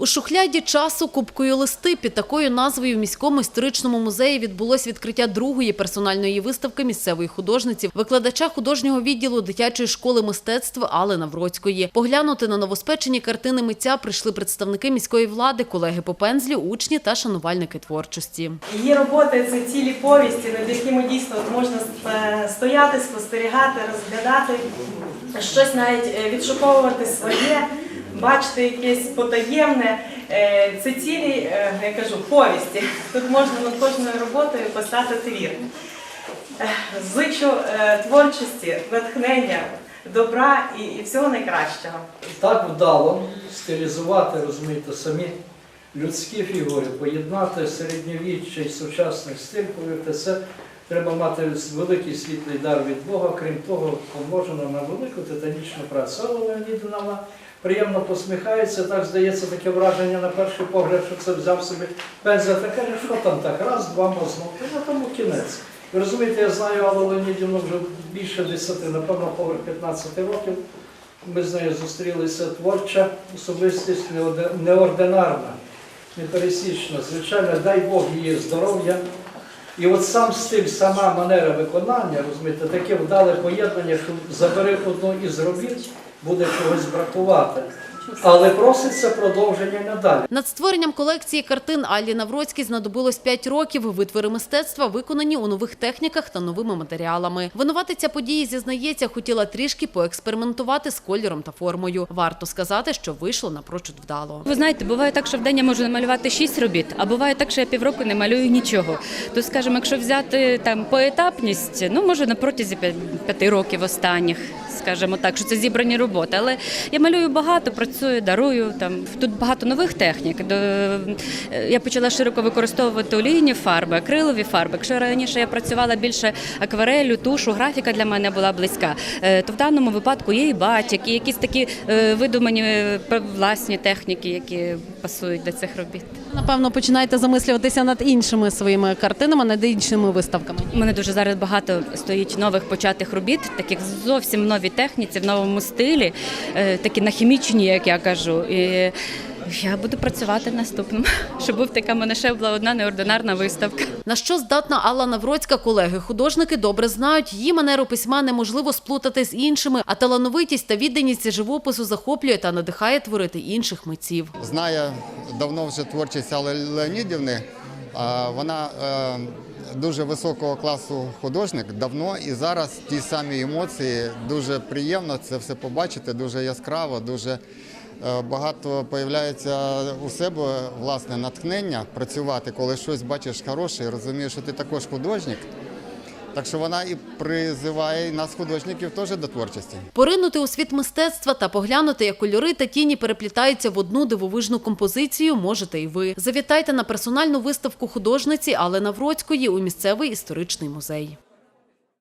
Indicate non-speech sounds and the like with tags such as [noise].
У шухляді часу кубкою листи під такою назвою в міському історичному музеї відбулось відкриття другої персональної виставки місцевої художниці, викладача художнього відділу дитячої школи мистецтв Алли Навроцької. Поглянути на новоспечені картини митця прийшли представники міської влади, колеги по пензлю, учні та шанувальники творчості. Її роботи це цілі повісті, над якими дійсно можна е, стояти, спостерігати, розглядати, щось навіть е, відшуковувати своє, бачити якесь потаємне. Е, Це цілі, е, я кажу, повісті. Тут можна над кожною роботою поставити твір. Е, Зичу творчості, натхнення, добра і, всього найкращого. так вдало стилізувати, розумієте, самі людські фігури, поєднати середньовіччя і сучасний стиль, повірте, це треба мати великий світлий дар від Бога, крім того, помножено на велику титанічну працю. Вона приємно посміхається, так здається таке враження на перший погляд, що це взяв собі пензля та каже, що там так, раз, два мазнув, ну тому кінець. Ви розумієте, я знаю Аллу Леонідівну вже більше 10, напевно, поверх 15 років. Ми з нею зустрілися творча особистість неординарна, непересічна. Звичайно, дай Бог її здоров'я. І от сам стиль, сама манера виконання, розумієте, таке вдале поєднання, що забери одну із робіт, буде чогось бракувати. Але проситься продовження надалі. Над створенням колекції картин Аллі Навроцькій знадобилось 5 років. Витвори мистецтва виконані у нових техніках та новими матеріалами. Винуватиця події зізнається, хотіла трішки поекспериментувати з кольором та формою. Варто сказати, що вийшло напрочуд вдало. Ви знаєте, буває так, що в день я можу намалювати шість робіт, а буває так, що я півроку не малюю нічого. То, скажімо, якщо взяти там поетапність, ну може на протязі п'я- п'яти років останніх, скажімо так, що це зібрані роботи. Але я малюю багато, працюю, дарую. Там тут багато нових технік. Е, я почала широко використовувати олійні фарби, акрилові фарби. Якщо раніше я працювала більше акварелю, тушу, графіка для мене була близька, е, то в даному випадку є і батік, і якісь такі е, видумані власні техніки, які пасують до цих робіт. Напевно, починаєте замислюватися над іншими своїми картинами, над іншими виставками. У мене дуже зараз багато стоїть нових початих робіт, таких зовсім нові новій техніці, в новому стилі, е, такі нахімічні, як я кажу. І я буду працювати наступним, [laughs] щоб був така мене ще була одна неординарна виставка. На що здатна Алла Навроцька, колеги-художники добре знають. Її манеру письма неможливо сплутати з іншими, а талановитість та відданість живопису захоплює та надихає творити інших митців. знає давно вже творчість Алли Леонідівни. Вона е, дуже високого класу художник давно і зараз ті самі емоції. Дуже приємно це все побачити, дуже яскраво, дуже е, багато появляється у себе власне натхнення працювати, коли щось бачиш хороше і розумієш, що ти також художник. Так що вона і призиває нас, художників, теж до творчості. Поринути у світ мистецтва та поглянути, як кольори та тіні переплітаються в одну дивовижну композицію, можете і ви. Завітайте на персональну виставку художниці Алли Навроцької у місцевий історичний музей.